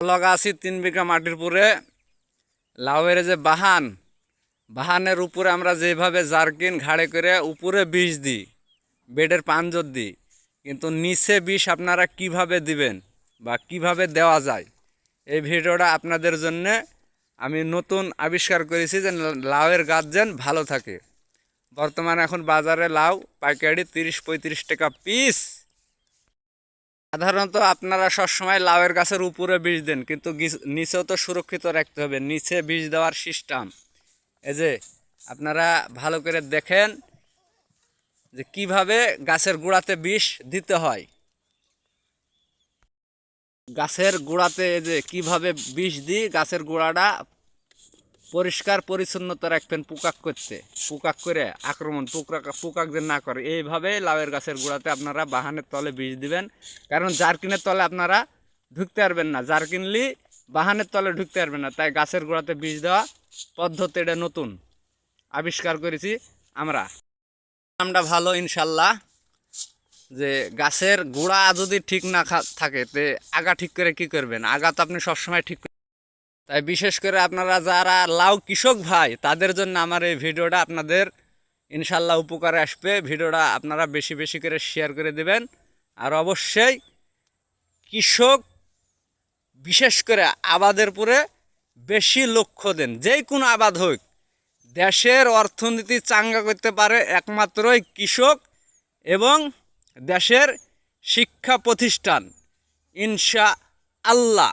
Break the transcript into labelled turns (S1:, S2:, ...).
S1: লগা আছি তিন বিঘা মাটির পুরে। লাউয়ের যে বাহান, বাহানের উপরে আমরা যেভাবে জারকিন ঘাড়ে করে উপরে বিষ দিই, বেডের পাঞ্জর দিই, কিন্তু নিচে বিষ আপনারা কীভাবে দিবেন বা কীভাবে দেওয়া যায়, এই ভিডিওটা আপনাদের জন্যে আমি নতুন আবিষ্কার করেছি যে লাউয়ের গাছ যেন ভালো থাকে। বর্তমানে এখন বাজারে লাউ, পাইকারি তিরিশ পঁয়ত্রিশ টাকা পিস। সাধারণত আপনারা সবসময় লাউয়ের গাছের উপরে বীজ দেন, কিন্তু নিচেও তো সুরক্ষিত রাখতে হবে। নিচে বীজ দেওয়ার সিস্টেম এই যে, আপনারা ভালো করে দেখেন যে কীভাবে গাছের গোড়াতে বিষ দিতে হয়। গাছের গোড়াতে যে, কীভাবে বিষ দিই, গাছের গোড়াটা পরিষ্কার পরিচ্ছন্নতা রাখবেন পোকাক করতে। পোকাক করে আক্রমণ, পোকা পোকাক যে না করে। এইভাবে লাউয়ের গাছের গোড়াতে আপনারা বাহানের তলে বীজ দিবেন। কারণ জারকিনের তলে আপনারা ঢুকতে পারবেন না। জারকিনলি বাহানের তলে ঢুকতে পারবেন না। তাই গাছের গোড়াতে বীজ দেওয়া পদ্ধতি এটা নতুন। আবিষ্কার করেছি আমরা। নামটা ভালো, ইনশাল্লাহ। যে গাছের গোড়া যদি ঠিক না থাকে, তে আগা ঠিক করে কি করবেন? আগা তো আপনি সবসময় ঠিক তাই বিশেষ করে আপনারা যারা লাউ কৃষক ভাই, তাদের জন্য আমার এই ভিডিওটা আপনাদের ইনশাল্লাহ উপকারে আসবে। ভিডিওটা আপনারা বেশি বেশি করে শেয়ার করে দেবেন। আর অবশ্যই কৃষক বিশেষ করে আবাদের পরে বেশি লক্ষ্য দেন। যেই কোনো আবাদ হোক, দেশের অর্থনীতি চাঙ্গা করতে পারে একমাত্রই কৃষক এবং দেশের শিক্ষা প্রতিষ্ঠান ইনশা আল্লাহ